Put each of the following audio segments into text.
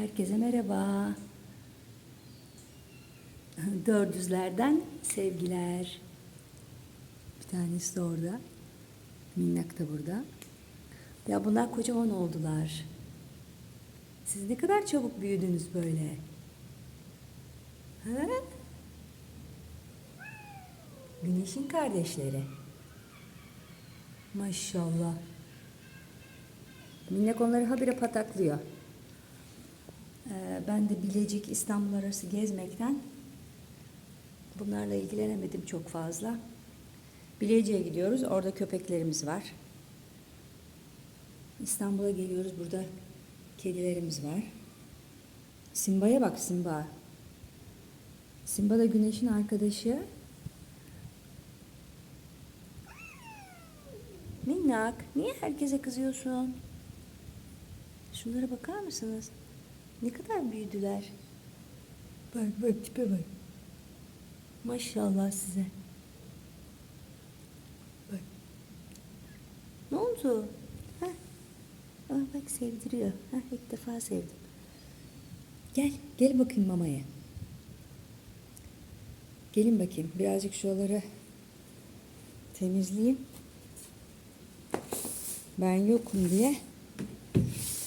Herkese merhaba. Dördüzlerden sevgiler. Bir tanesi de orada. Minnak da burada. Ya bunlar kocaman oldular. Siz ne kadar çabuk büyüdünüz böyle. Ha? Güneşin kardeşleri. Maşallah. Minnak onları habire pataklıyor. Ee, ben de Bilecik İstanbul arası gezmekten bunlarla ilgilenemedim çok fazla. Bilecik'e gidiyoruz. Orada köpeklerimiz var. İstanbul'a geliyoruz. Burada kedilerimiz var. Simba'ya bak Simba. Simba da güneşin arkadaşı. Minnak, niye herkese kızıyorsun? Şunlara bakar mısınız? Ne kadar büyüdüler. Bak bak tipe bak. Maşallah size. Bak. Ne oldu? Heh. Aa, bak sevdiriyor. Heh, ilk defa sevdim. Gel, gel bakayım mamaya. Gelin bakayım. Birazcık şuraları temizleyeyim. Ben yokum diye.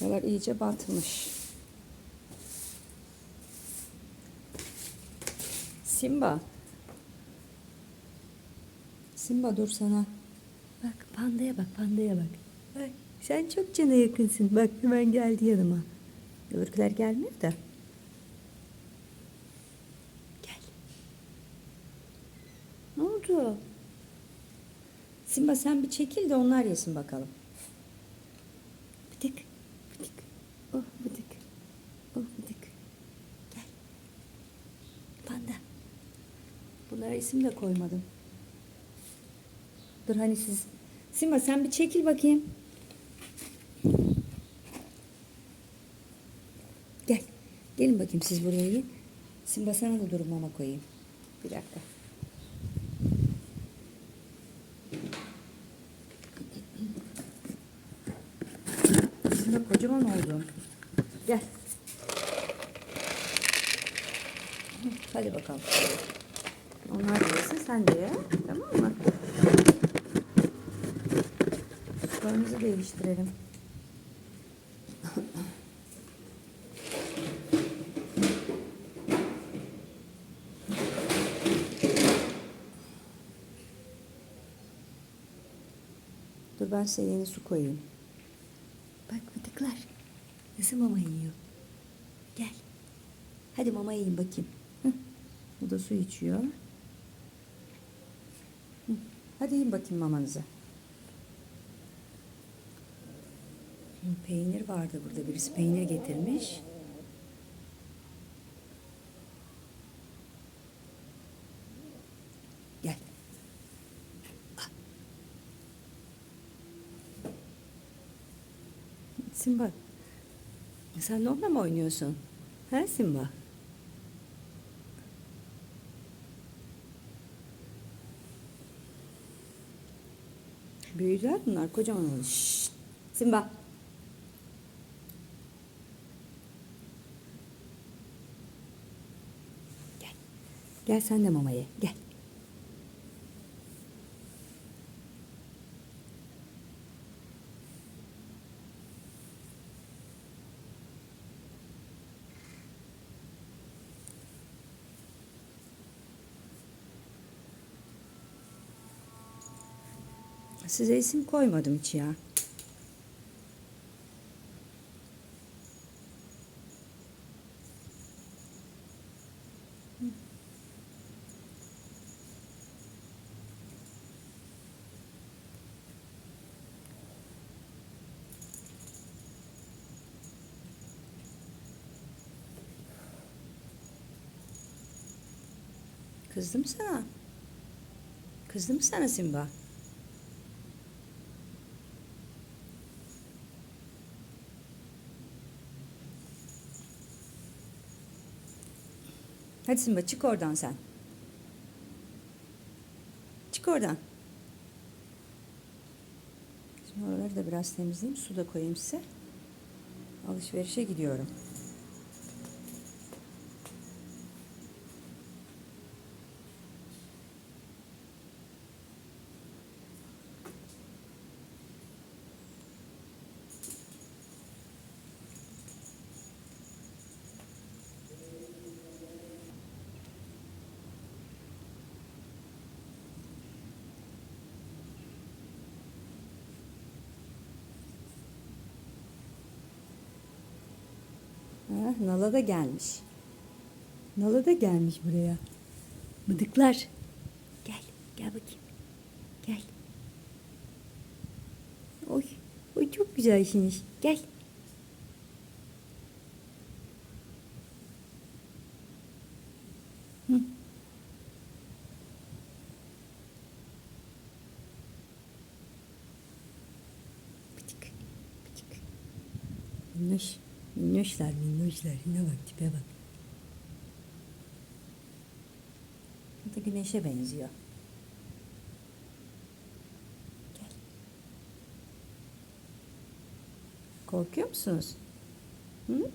Buralar iyice batmış. Simba. Simba dur sana. Bak pandaya bak pandaya bak. Bak sen çok cana yakınsın. Bak hemen geldi yanıma. Öbürküler gelmiyor da. Gel. Ne oldu? Simba sen bir çekil de onlar yesin bakalım. Bunlara isim de koymadım. Dur hani siz. Simba sen bir çekil bakayım. Gel. Gelin bakayım siz buraya. Simba sana da durum mama koyayım. Bir dakika. Simba kocaman oldun. Gel. Hadi bakalım. Onlar da sen de ye. Tamam mı? Sularımızı değiştirelim. Dur ben size yeni su koyayım. Bak bıdıklar. Nasıl mama yiyor? Gel. Hadi mama yiyin bakayım. Bu da su içiyor. Hadi yiyin bakayım mamanızı. Peynir vardı burada. Birisi peynir getirmiş. Gel. Simba. Sen onunla mı oynuyorsun? He Simba? Büyüdüler bunlar kocaman oldu. Şşt. Simba. Gel. Gel sen de mamaya. Gel. Size isim koymadım hiç ya. Kızdım sana. Kızdım sana Simba. Hadi Simba çık oradan sen. Çık oradan. Şimdi oraları da biraz temizleyeyim. Su da koyayım size. Alışverişe gidiyorum. Ha, Nala da gelmiş. Nala da gelmiş buraya. Bıdıklar. Gel, gel bakayım. Gel. Oy, oy çok güzel işiniz. Gel. Hı. Bıdık. Minnoş, minnoşlar, minnoşlar. Şuna bak, tipe bak. Bu da güneşe benziyor. Gel. Korkuyor musunuz? Hı?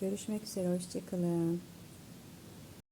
Görüşmek üzere, hoşçakalın.